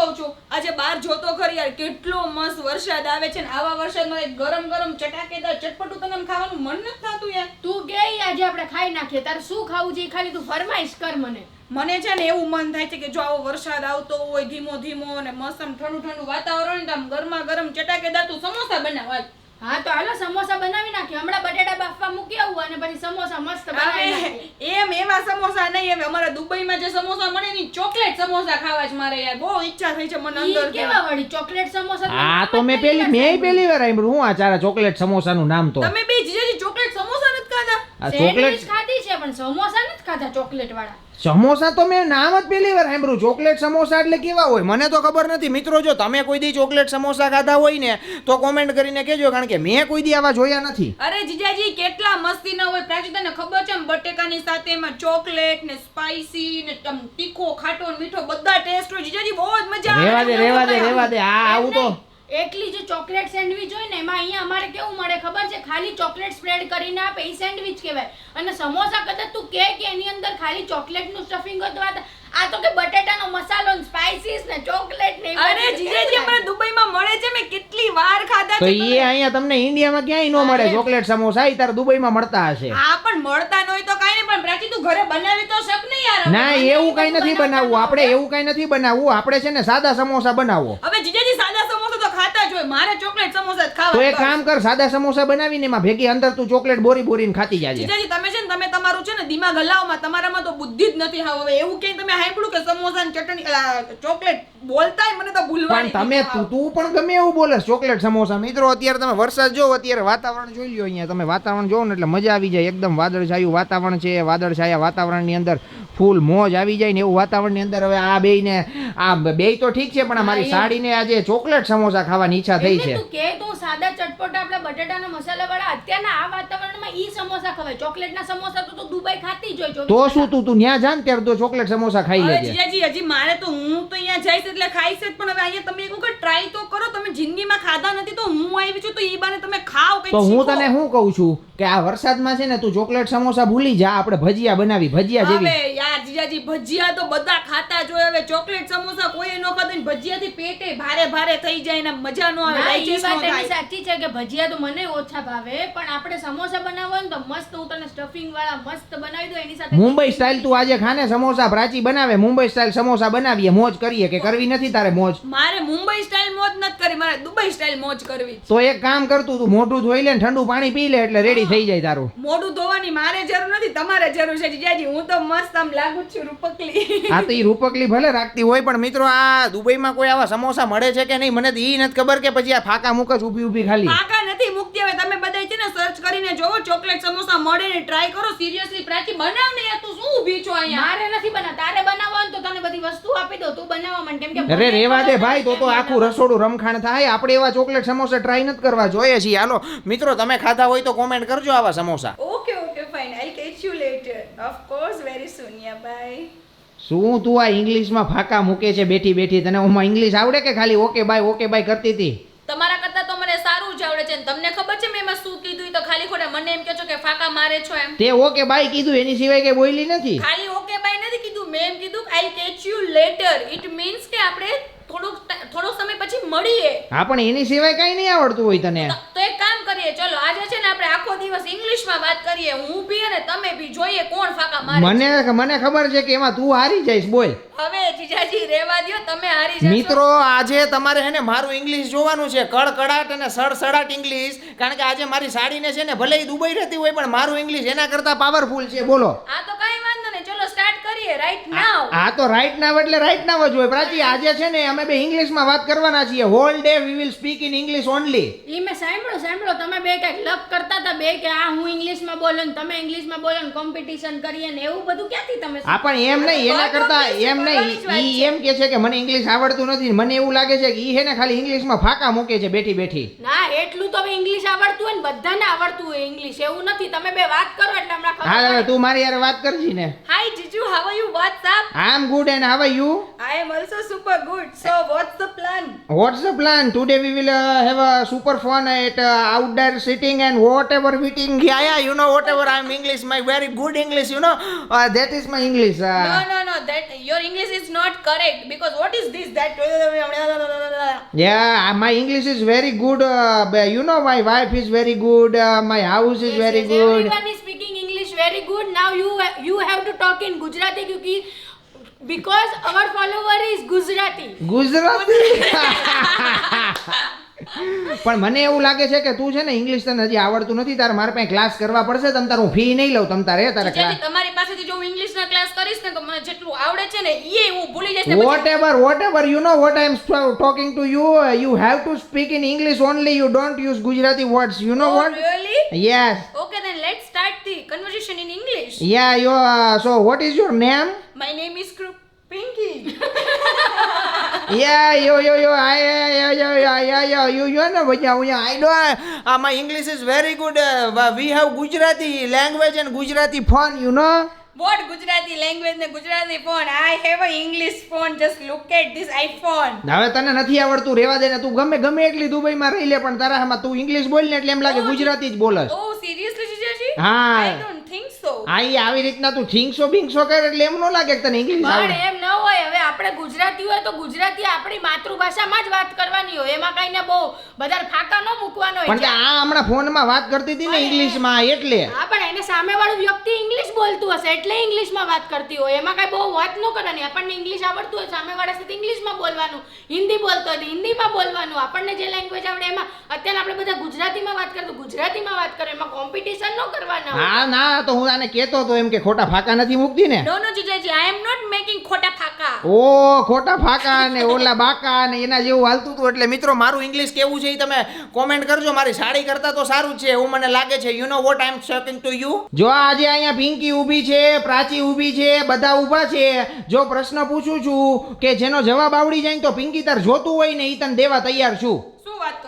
કહું છું આજે બહાર જોતો ખરી યાર કેટલો મસ્ત વરસાદ આવે છે ને આવા વરસાદમાં એક ગરમ ગરમ ચટાકેદાર ચટપટું તને ખાવાનું મન નથી થતું યાર તું કે આજે આપણે ખાઈ નાખીએ તારે શું ખાવું છે ખાલી તું ફરમાઈશ કર મને મને છે ને એવું મન થાય છે કે જો આવો વરસાદ આવતો હોય ધીમો ધીમો અને મસ્ત ઠંડુ ઠંડુ વાતાવરણ આમ ગરમા ગરમ ચટાકેદાર તું સમોસા બનાવ. હા તો હાલો સમોસા બનાવી નાખીએ હમણાં બટેટા બાફવા મૂકી આવું અને પછી સમોસા મસ્ત બનાવી નાખીએ. એમ એવા સમોસા નહીં એમ અમારા દુબઈમાં જે સમોસા મળે ને ચોકલેટ સમોસા ખાવા જ મારે યાર. બહુ ઈચ્છા થઈ છે મને ઈ અંદર કેવા વળી? ચોકલેટ સમોસા તો આ તો મેં પહેલી પેલી મેં પેલી વાર સાંભળ્યું. હું આ ચારા ચોકલેટ સમોસાનું નામ તો. તમે બે જીજાજી ચોકલેટ સમોસા ખાધા? આ ચોકલેટ ખાધી છે પણ સમોસા નથી ખાધા ચોકલેટ વાળા સમોસા તો મેં નામ જ પેલી વાર સાંભળ્યું. ચોકલેટ સમોસા એટલે કેવા હોય? મને તો ખબર નથી. મિત્રો જો તમે કોઈ દી ચોકલેટ સમોસા ખાધા હોય ને તો કોમેન્ટ કરીને કહેજો કારણ કે મેં કોઈ દી આવા જોયા નથી. અરે જીજાજી કેટલા મસ્તી ના હોય. પ્રાચી તને ખબર છે બટેકાની સાથે એમાં ચોકલેટ ને સ્પાઈસી ને તમ તીખો ખાટો મીઠો બધા ટેસ્ટ હોય. જીજાજી બહુ જ મજા આવે રેવા દે રેવા દે રેવા દે. આ આવું તો એકલી જે ચોકલેટ સેન્ડવિચ હોય ને એમાં અહીંયા અમારે કેવું મળે ખબર છે? ખાલી ચોકલેટ સ્પ્રેડ કરીને આપે એ સેન્ડવિચ કહેવાય. અને સમોસા કદાચ તું કે કે એની અંદર ખાલી ચોકલેટનું સ્ટફિંગ હતું? આ તો- આ તો કે બટેટાનો મસાલો ને સ્પાઇસીસ ને ચોકલેટ ને અરે જીજેજી જીજાજી દુબઈમાં મળે છે મેં કેટલી વાર ખાધા તો છે એ અહીંયા તમને ઇન્ડિયામાં ક્યાંય ન મળે ચોકલેટ સમોસા એ તારે દુબઈમાં મળતા હશે. હા પણ મળતા ન હોય તો કાઈ નહીં પણ પ્રાચી તું ઘરે બનાવી તો શક નહીં યાર. ના એવું કઈ નથી બનાવવું. આપણે એવું કઈ નથી બનાવવું. આપણે છે ને સાદા સમોસા બનાવો. હવે જીજાજી સાદા સમોસા તો ખાતા જ હોય મારે ચોકલેટ સમોસા જ ખાવા તો એક કામ કર સાદા સમોસા બનાવીને એમાં ભેગી અંદર તું ચોકલેટ બોરી બોરીને ખાતી જાજે. જીજાજી તમે છે ને તમે તમારું છે ને દિમાગ હલાવમાં તમારામાં તો બુદ્ધિ જ નથી હવે. એવું ક્યાંય તમે સાંભળ્યું કે સમોસા ને ચટણી ચોકલેટ બોલતાય મને તો પણ ભૂલવાની તમે તું તું પણ ગમે એવું બોલે ચોકલેટ સમોસા. મિત્રો અત્યારે તમે વરસાદ જો અત્યારે વાતાવરણ જોઈ લ્યો અહીંયા. તમે વાતાવરણ જોવો ને એટલે મજા આવી જાય. એકદમ વાદળછાયું વાતાવરણ છે. વાદળછાયા વાતાવરણની અંદર ફૂલ મોજ આવી જાય ને એવું વાતાવરણની અંદર. હવે આ બેય ને આ બે તો ઠીક છે પણ મારી સાડીને આજે ચોકલેટ સમોસા ખાવાની ઈચ્છા થઈ છે. કે તું સાદા ચટપટા આપણા બટેટાના મસાલા વાળા અત્યારના આ વાતાવરણમાં ઈ સમોસા ખવાય. ચોકલેટના સમોસા તો તું દુબઈ ખાતી જ હોય તો શું તું તું ત્યાં જાન ત્યારે તો ચોકલેટ સમોસા ખાઈ લેજે. જીજાજી હજી મારે તો હું તો અહીંયા જઈશ એટલે ખાઈશ જ પણ હવે અહીંયા તમે એક વખત ટ્રાય તો કરો. તમે જિંદગીમાં ખાધા નથી તો હું આવી છું તો ઈ બાને તમે ખાઓ કંઈક તો હું તને શું કહું છું? કે આ વરસાદમાં છે ને તું ચોકલેટ સમોસા ભૂલી જા આપણે ભજીયા બનાવી ભજીયા જેવી. હવે યાર જીજાજી ભજીયા તો બધા ખાતા જ હોય. હવે ચોકલેટ સમોસા કોઈ ન ખાતું ને ભજીયાથી પેટે ભારે ભારે થઈ જાય ને મજા ન આવે. ના, ન થાય. સાચી છે કે ભજીયા તો મને ઓછા ભાવે પણ આપણે સમોસા બનાવવા ને તો મસ્ત હું તને સ્ટફિંગ વાળા મસ્ત બનાવી દઉં એની સાથે મુંબઈ સ્ટાઇલ તું આજે ખાને સમોસા પ્રાચી બનાવે મુંબઈ સ્ટાઇલ સમોસા બનાવીએ મોજ કરીએ કે કરવી નથી તારે મોજ? મારે મુંબઈ સ્ટાઇલ મોજ નથી કરી મારે દુબઈ સ્ટાઇલ મોજ કરવી તો એક કામ કરતું તું મોઢું ધોઈ લે ને ઠંડુ પાણી પી લે એટલે રેડી થઈ જાય તારું. મોઢું ધોવાની મારે જરૂર નથી તમારે જરૂર છે. જીજાજી હું તો મસ્ત આમ લાગુ જ છું રૂપકલી. હા તો એ રૂપકલી ભલે રાખતી હોય પણ મિત્રો આ દુબઈમાં કોઈ આવા સમોસા મળે છે કે નહીં મને તો એ નથી ખબર કે પછી આ ફાકા મુકસ ઊભી ઊભી ખાલી. ફાકા નથી મુકતી હવે તમે બધા છે ને સર્ચ કરીને જોવો ચોકલેટ સમોસા મળે ને ટ્રાય કરો. સિરિયસલી પ્રાચી બનાવ ને તું શું ઊભી છો અહીંયા? મારે નથી બના તારે બનાવવા તો તને બધી વસ્તુ આપી દઉં. તું બનાવવા માંડ. કેમ કે અરે રેવા દે ભાઈ તો તો આખું રસોડું રમખાણ થાય. આપણે એવા ચોકલેટ સમોસા ટ્રાય નથી કરવા. જોઈએ છીએ. હાલો મિત્રો તમે ખાધા હોય તો કોમેન્ટ કરજો આવા samosa. Okay okay fine I catch you later of course very soon yeah bye શું તું આ ઇંગ્લિશમાં ફાકા મૂકે છે બેઠી બેઠી? તને ઓમાં ઇંગ્લિશ આવડે કે ખાલી ઓકે બાય ઓકે બાય કરતી હતી તમારા કરતા તો મને સારું જ આવડે છે ને તમને ખબર છે મેં એમાં શું કીધું ઈ તો ખાલી ખોટા મને એમ કહો છો કે ફાકા મારે છો એમ. તે ઓકે બાય કીધું એની સિવાય કે બોલી નથી? ખાલી ઓકે બાય નથી કીધું મેં એમ કીધું I catch you later it means કે આપણે થોડુંક ટ- થોડો સમય પછી મળીએ. હા પણ એની સિવાય કઈ નહીં આવડતું હોય તને. તો- એક કામ કરીએ ચલો આજે આપણે આખો દિવસ ઇંગ્લિશમાં વાત કરીએ હું બી અને તમે બી જોઈએ કોણ ફાકા મારે મને મને ખબર છે કે એમાં તું હારી જઈશ બોલ. હવે જીજાજી રેવા દ્યો તમે હારી જશો. મિત્રો આજે તમારે ને મારું ઇંગ્લિશ જોવાનું છે કડકડાટ અને સડસડાટ ઇંગ્લિશ. કારણ કે આજે મારી સાડીને છે ને ભલે દુબઈ રહેતી હોય પણ મારું ઇંગ્લિશ એના કરતા પાવરફુલ છે બોલો. આ તો સ્ટાર્ટ રાઈટ નાઉ આ તો રાઈટ નાવ એટલે રાઈટ નાવ જ હોય. પ્રાચી આજે છે ને અમે બે ઇંગ્લિશમાં વાત કરવાના છીએ. Whole day we will speak in English only ઈ મેં સાંભળો સાંભળો તમે બે કંઈક લપ કરતા હતા બે કે આ હું ઇંગ્લિશમાં બોલો ને તમે ઇંગ્લિશમાં બોલો ને કોમ્પિટિશન કરીએ ને એવું બધું ક્યાંથી તમે આ પણ એમ નહીં એના કરતા એમ નહીં. ઈ એમ કે છે કે મને ઇંગ્લિશ આવડતું નથી મને એવું લાગે છે કે ઈ હે ને ખાલી ઇંગ્લિશમાં ફાકા મૂકે છે બેઠી બેઠી. ના એટલું તો ઇંગ્લિશ આવડતું હોય ને બધાને આવડતું હોય ઇંગ્લિશ એવું નથી. તમે બે વાત કરો એટલે હમણાં હા તું મારી યાર વાત કરજી ને. હાય જીજુ how you? What's up? I'm good and how are you? I am also super good. So, what's the plan? What's the plan? Today we will uh, have a super fun at uh, outdoor sitting and whatever meeting. Yeah, yeah, you know whatever I'm English, my very good English, you know. Uh, that is my English. No, Uh, no, no. That your English is not correct because what is this? That yeah, my English is very good. Uh, but you know, my wife is very good. Uh, my house is very good. Everyone is speaking very good. Now you you have to talk in Gujarati because because our follower is Gujarati. Gujarati પણ મને એવું લાગે છે કે તું છે ને English તને હજી આવડતું નથી તારે મારે પાસે ક્લાસ કરવા પડશે તમ તારું ફી નહીં લઉં તમ તારે તારે ક્લાસ તમારી પાસેથી જો હું ઇંગ્લિશ ના ક્લાસ કરીશ ને તો મને જેટલું આવડે છે ને એ હું ભૂલી જઈશ whatever whatever you know what I am talking to you you have to speak in English only you don't use Gujarati words you know what yes okay then let's start the conversation in English. yeah you are. so what is your name My name is Kru- Pinky. yeah yo yo yo i uh, yeah yeah yeah yeah yeah you you know yeah, yeah, i know uh, my english is very good uh, we have gujarati language and gujarati phone, you know What Gujarati language ને Gujarati phone? I have a English phone. Just look at this iPhone. હવે તને નથી આવડતું રેવા દે ને તું ગમે ગમે એટલી દુબઈમાં રહી લે પણ તારા હામાં તું ઇંગ્લિશ બોલ ને એટલે એમ લાગે ગુજરાતી જ બોલસ Oh, seriously, Ah. Hi. હા. ઈ આવી રીતના તું ઠીંગસો બિંગસો કરે એટલે એમ ન લાગે કે તને ઇંગ્લિશ પણ આવડે. એમ ન હોય હવે આપણે ગુજરાતી હોય તો ગુજરાતી આપણી માતૃભાષામાં જ વાત કરવાની હોય. એમાં કઈ ને બહુ બધા ફાકા ન મૂકવાનો પણ હોય આ હમણાં ફોનમાં વાત કરતી હતી ને ઇંગ્લિશમાં એટલે. હા પણ એને સામેવાળું વ્યક્તિ ઇંગ્લિશ બોલતું હશે એટલે ઇંગ્લિશમાં વાત કરતી હોય. એમાં કઈ બહુ વાત ન કરવાની. આપણને ઇંગ્લિશ આવડતું હોય સામેવાળા સાથે ઇંગ્લિશમાં બોલવાનું. હિન્દી બોલતો હોય તો હિન્દીમાં બોલવાનું. આપણને જે લેંગ્વેજ આવડે એમાં અત્યારે આપણે બધા ગુજરાતીમાં વાત કરતો ગુજરાતીમાં વાત કરો એમાં કોમ્પિટિશન ન કરવાના હોય. હા ના તો હું આને કહેતો હતો એમ કે ખોટા ફાકા નથી મૂકતી ને? No, Jijaji. I am not making ખોટા ફાકા. ઓ ખોટા ફાકા ને ઓલા બાકા ને એના જેવું હાલતું હતું એટલે મિત્રો મારું ઇંગ્લિશ કેવું છે એ તમે કોમેન્ટ કરજો. મારી સાડી કરતા તો સારું છે. એવું મને લાગે છે. You know what I am speaking to you જો આજે અહીંયા પિંકી ઊભી છે પ્રાચી ઊભી છે બધા ઊભા છે. જો પ્રશ્ન પૂછું છું કે જેનો જવાબ આવડી જાય તો પિંકી તાર જોતું હોય ને એ તને દેવા તૈયાર છું. શું વાત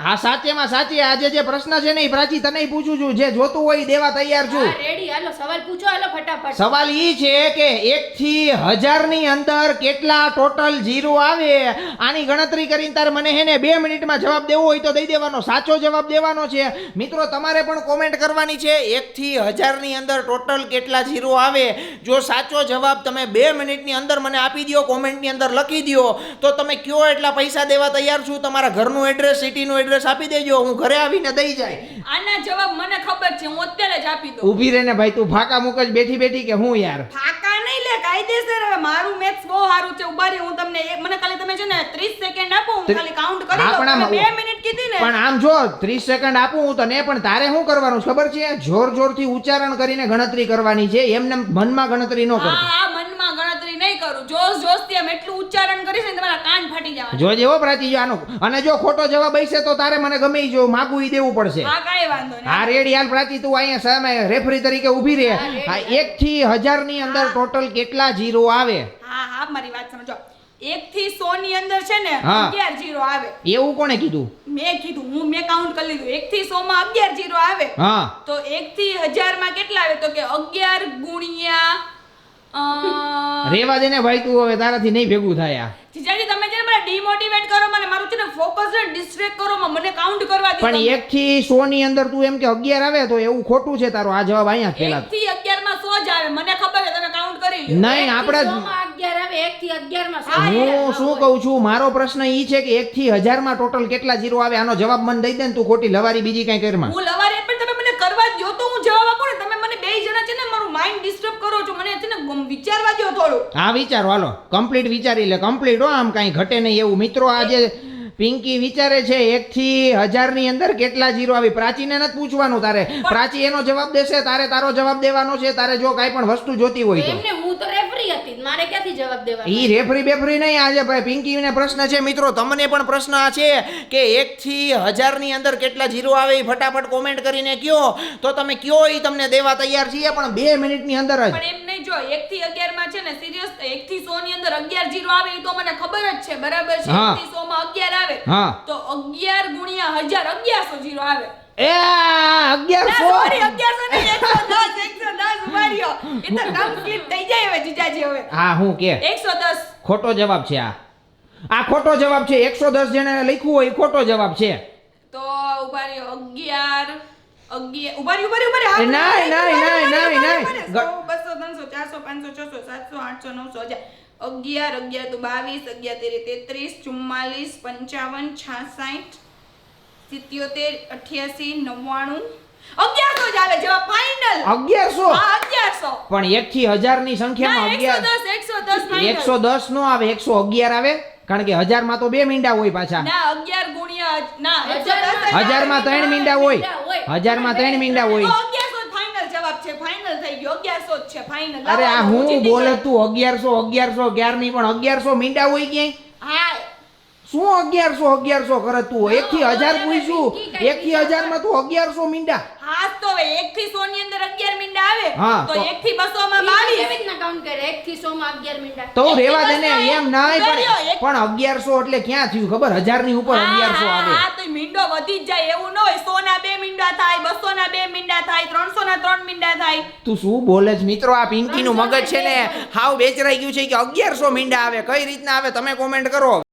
હા સાચેમાં સાચી. આજે જે પ્રશ્ન છે ને એ પ્રાચી તને પૂછું છું. જે જોતું હોય દેવા તૈયાર છું. રેડી હાલો સવાલ પૂછો હાલો ફટાફટ. સવાલ ઈ છે કે એક થી હજારની અંદર કેટલા ટોટલ જીરો આવે? આની ગણતરી કરીને તારે મને હે ને બે મિનિટમાં જવાબ દેવો હોય તો દઈ દેવાનો. સાચો જવાબ દેવાનો છે. મિત્રો તમારે પણ કોમેન્ટ કરવાની છે. એક થી હજારની અંદર ટોટલ કેટલા જીરો આવે? જો સાચો જવાબ તમે બે મિનિટની અંદર મને આપી દો કોમેન્ટની અંદર લખી દો તો તમે કયો એટલા પૈસા દેવા તૈયાર છું? તમારા ઘરનું એડ્રેસ સિટીનું એડ્રેસ આપી દેજો હું ઘરે આવીને દઈ જાય. આના જવાબ મને ખબર છે હું અત્યારે જ આપી દઉં. ઊભી રહીને ભાઈ તું ફાકા મૂક જ બેઠી બેઠી કે હું યાર? ફાકા નહીં લે કાયદેસર હવે મારું મેથ્સ બહુ સારું છે ઊભા રહી હું તમને એક- મને ખાલી તમે છે ને 30 સેકન્ડ આપો હું ખાલી કાઉન્ટ કરી હા, દઉં પણ આમ- તમે બે મિનિટ કીધી ને. પણ આમ જો ત્રીસ સેકન્ડ આપું હું તને પણ તારે શું કરવાનું છે? ખબર છે? જોર જોરથી ઉચ્ચારણ કરીને ગણતરી કરવાની છે એમને મનમાં ગણતરી ન હા કરતી હા કરું? જોશ જોશથી એમ એટલું ઉચ્ચારણ કરીશ ને તમારા કાન ફાટી જવાના. જો જેવો પ્રાચી જો આનો. અને જો ખોટો જવાબ હશે તો તારે મને ગમે ઈ જો માગું ઈ દેવું પડશે. હા કાંઈ વાંધો નહીં. હા રેડી. હાલ પ્રાચી તું અહીંયા સામે રેફરી તરીકે ઊભી રહે. હા, એક થી હજારની અંદર ટોટલ કેટલા જીરો આવે? હા હા મારી વાત સમજો. એક થી સો ની અંદર છે ને હા. અગિયાર જીરો આવે. એવું કોણે કીધું? મેં કીધું હું મેં કાઉન્ટ કરી લીધું. એક થી સો માં અગિયાર જીરો આવે. હા. તો એક થી હજારમાં કેટલા આવે? તો કે અગિયાર ગુણ્યા રેવા દેને ભાઈ તું હવે તારાથી નહીં ભેગું થાય આ. જીજાજી તમે છે ને મને ડિમોટિવેટ કરો મને મારું છે ને ફોકસ ને ડિસ્ટ્રેક્ટ કરો મને કાઉન્ટ કરવા દે પણ 1 થી 100 ની અંદર તું એમ કે અગિયાર આવે તો એવું ખોટું છે તારો. આ જવાબ અહીંયા પેલા. 1 થી અગિયારમાં સો જ આવે. મને ખબર છે તમે કાઉન્ટ કરી લ્યો. નહીં આપણે જ- એકથી સોમાં અગિયાર આવે એકથી અગિયારમાં સો. હા, હું શું કહું છું? મારો પ્રશ્ન ઈ છે કે એક થી હજારમાં ટોટલ કેટલા જીરો આવે? આનો જવાબ મને દઈ દે ને તું ખોટી લવારી બીજી કઈ કરમાં હું લવારે પણ તમે મને કરવા દો તો હું જવાબ આપું ને તમે મને બે જણા છે ને મારું માઇન્ડ ડિસ્ટર્બ કરો છો, મને છે ને વિચારવા દો થોડું હા, વિચારો, હાલો. કમ્પ્લીટ વિચારી લે. કમ્પ્લીટ હો, આમ કાંઈ ઘટે નહીં એવું. મિત્રો, આજે પિંકી વિચારે છે એક થી હજારની અંદર કેટલા જીરો આવી? પ્રાચીને નથી પૂછવાનું તારે. પ્રાચી એનો જવાબ દેશે તારે તારો જવાબ દેવાનો છે તારે જો કઈ પણ વસ્તુ જોતી હોય તો. એમને હું તો રેફરી હતી મારે ક્યાંથી જવાબ દેવાનો? ઈ રેફરી બેફરી નહીં આજે ભાઈ પિંકીને પ્રશ્ન છે મિત્રો તમને પણ પ્રશ્ન આ છે કે એક થી હજારની અંદર કેટલા જીરો આવે ફટાફટ કોમેન્ટ કરીને કયો. તો તમે કયો એ તમને દેવા તૈયાર છીએ પણ બે મિનિટની અંદર જ. પણ એમ નહીં જો 1 થી અગિયારમાં છે ને સિરિયસ 1 થી 100 ની અંદર અગિયાર જીરો આવે એ તો મને ખબર જ છે બરાબર છે? 1 થી 100 માં અગિયાર આવે તો અગિયાર ગુણ્યા 1000 1100 જીરો આવે. એ અગિયારસો. સોરી અગિયારસો નહીં એકસો દસ એકસો દસ ઊભા રહ્યો એ તો કામ ક્લિપ થઈ જાય હવે જીજાજી હવે. હા હું કે. એકસો દસ. ખોટો જવાબ છે આ. આ ખોટો જવાબ છે એકસો દસ જેને લખ્યું હોય એ ખોટો જવાબ છે. તો ઊભા રહ્યો અગિયાર. અગિયાર. અગિયાર તો બાવીસ અગિયાર તેરી તેત્રીસ ચુમ્માલીસ પંચાવન છાસઠ સિત્યોતેર અઠ્યાસી નવ્વાણું. અગિયારસો જ આવે ફાઇનલ અગિયારસો? અગિયારસો. પણ એક થી હજારની સંખ્યામાં એકસો અગિયાર. દસ એકસો દસ એકસો દસ નો આવે એકસો અગિયાર આવે કારણ કે હજારમાં તો બે મીંડા હોય પાછા. ના અગિયાર ગુણ્યા ના હજારમાં ત્રણ મીંડા હોય. હજારમાં ત્રણ મીંડા હોય. ફાઇનલ જવાબ છે. ફાઇનલ થઈ ગયો. અગિયારસો છે. ફાઇનલ અરે આ હું બોલે તું અગિયારસો અગિયારસો અગિયારની પણ અગિયારસો મીંડા હોય ક્યાંય? હા. શું અગિયારસો અગિયારસો કરે તું? એક થી હજાર પૂછ્યું એક થી હજારમાં તું અગિયારસો મીંડા? તો હવે એક થી સો ની અંદર અગિયાર મીંડા આવે તો તો- એક થી બસો માં ઈ બાવીસ. કેવી રીતના કાઉન્ટ કરે? એક થી સો માં અગિયાર મીંડા. તો રેવા દે ને એમ નાય પણ પણ અગિયારસો એટલે ક્યાં થયું ખબર? હજારની ઉપર અગિયારસો હા, આવે. હા તો મીંડો વધી જ જાય એવું ન હોય સો ના બે મીંડા થાય બસો ના બે મીંડા થાય ત્રણસો ના ત્રણ મીંડા થાય. તું શું બોલે છે? મિત્રો આ પિંકી નું મગજ છે ને હાવ બેચરાઈ ગયું છે કે અગિયારસો મીંડા આવે. કઈ રીતના આવે? તમે કોમેન્ટ કરો.